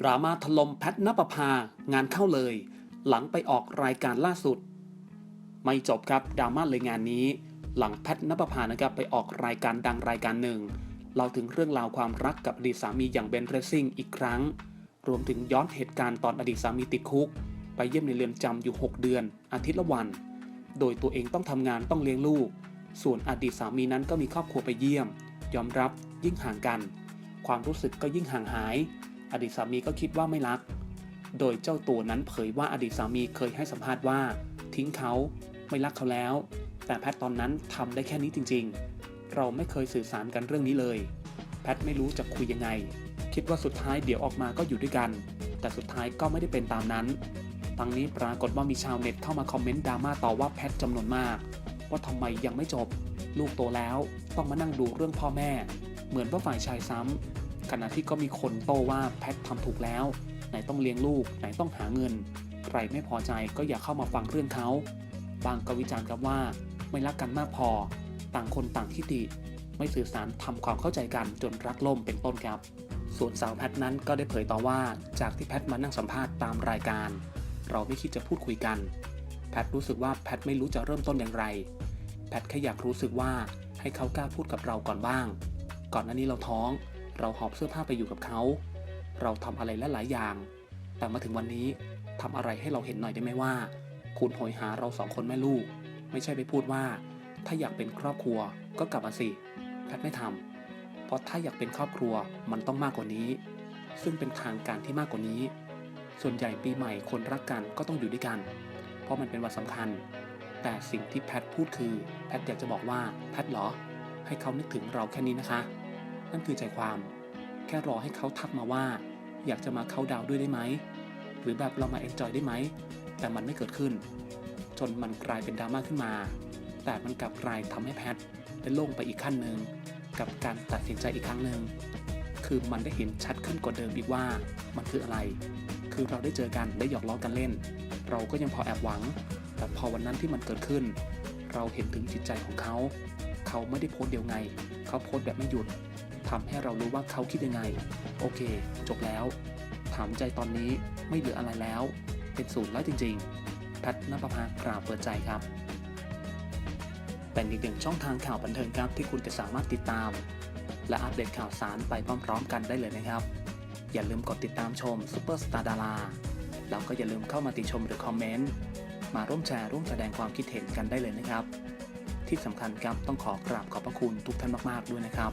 ดราม่าถล่มแพทนปภางานเข้าเลย หลังไปออกรายการล่าสุด ไม่จบครับดราม่าเลยงานนี้ หลังแพทนปภานะครับไปออกรายการดังรายการหนึ่งเล่าถึงเรื่องราวความรักกับอดีตสามีอย่างเบนเรซิ่งอีกครั้ง รวมถึงย้อนเหตุการณ์ตอนอดีตสามีติดคุก ไปเยี่ยมในเรือนจำอยู่ 6 เดือน อาทิตย์ละวัน โดยตัวเองต้องทำงานต้องเลี้ยงลูก ส่วนอดีตสามีนั้นก็มีครอบครัวไปเยี่ยม ยอมรับยิ่งห่างกัน ความรู้สึกก็ยิ่งห่างหาย อดีตสามีก็คิดว่าไม่รัก โดยเจ้าตัวนั้นเผยว่าอดีตสามีเคยให้สัมภาษณ์ว่า ทิ้งเขาไม่รักเขาแล้ว แต่แพทตอนนั้นทำได้แค่นี้จริง ๆ เราไม่เคยสื่อสารกันเรื่องนี้เลย แพทไม่รู้จะคุยยังไง คิดว่าสุดท้ายเดี๋ยวออกมาก็อยู่ด้วยกัน แต่สุดท้ายก็ไม่ได้เป็นตามนั้นทั้งนี้ปรากฏว่ามีชาวเน็ตเข้ามาคอมเมนต์ดราม่าต่อว่าแพทจำนวนมาก ว่าทำไมยังไม่จบ ลูกโตแล้วต้องมานั่งดูเรื่องพ่อแม่ เหมือนว่าฝ่ายชายซ้ำ ขณะที่ก็มีคนโต้ว่าแพททำถูกแล้ว ไหนต้องเลี้ยงลูก ไหนต้องหาเงิน ใครไม่พอใจก็อย่าเข้ามาฟังเรื่องเขาบางก็วิจารณ์ครับว่าไม่รักกันมากพอ ต่างคนต่างทิฏฐิไม่สื่อสารทำความเข้าใจกันจนรักล่มเป็นต้นครับ ส่วนสาวแพทนั้นก็ได้เผยต่อว่าจากที่แพทมานั่งสัมภาษณ์ตามรายการ เราไม่คิดจะพูดคุยกัน แพทรู้สึกว่าแพทไม่รู้จะเริ่มต้นอย่างไร แพทแค่อยากรู้สึกว่าให้เขากล้าพูดกับเราก่อนบ้าง ก่อนหน้านี้เราท้อง เราหอบเสื้อผ้าไปอยู่กับเขา เราทำอะไรลหลายอย่าง แต่มาถึงวันนี้ทำอะไรให้เราเห็นหน่อยได้ไหมว่า คุณโหยหาเราสองคนแม่ลูก ไม่ใช่ไปพูดว่า ถ้าอยากเป็นครอบครัวก็กลับมาสิแพทไม่ทำเพราะถ้าอยากเป็นครอบครัวมันต้องมากกว่านี้ ซึ่งเป็นทางการที่มากกว่านี้ ส่วนใหญ่ปีใหม่คนรักกันก็ต้องอยู่ด้วยกัน เพราะมันเป็นวันสำคัญ แต่สิ่งที่แพทพูดคือ แพทอยากจะบอกว่าแพทเหรอ ให้เขานึกถึงเราแค่นี้นะคะ นั่นคือใจความ แค่รอให้เขาทักมาว่า อยากจะมาเขาดาวด้วยได้ไหม หรือแบบเรามาเอนจอยได้ไหม แต่มันไม่เกิดขึ้น จนมันกลายเป็นดราม่าขึ้นมา แต่มันกลับกลายทำให้แพทได้โล่งไปอีกขั้นหนึ่งกับการตัดสินใจอีกครั้งหนึ่งคือมันได้เห็นชัดขึ้นกว่าเดิมอีกว่า มันคืออะไร คือเราได้เจอกันได้หยอกล้อกันเล่น เราก็ยังพอแอบหวัง แต่พอวันนั้นที่มันเกิดขึ้น เราเห็นถึงจิตใจของเขา เขาไม่ได้โพสเดียวไง เขาโพสแบบไม่หยุด ทำให้เรารู้ว่าเขาคิดยังไง โอเค จบแล้ว ถามใจตอนนี้ไม่เหลืออะไรแล้ว เป็นศูนย์แล้วจริงๆแพทนภพากราบเปิดใจครับ เป็นอีกหนึ่งช่องทางข่าวบันเทิงครับที่คุณจะสามารถติดตาม และอัปเดตข่าวสารไปพร้อมๆ กันได้เลยนะครับ อย่าลืมกดติดตามชมซุปเปอร์สตาร์ดาราแล้วก็อย่าลืมเข้ามาติชมหรือคอมเมนต์มาร่วมแชร์ร่วมแสดงความคิดเห็นกันได้เลยนะครับ ที่สำคัญครับต้องขอกราบขอบพระคุณทุกท่านมาก ๆ ด้วยนะครับ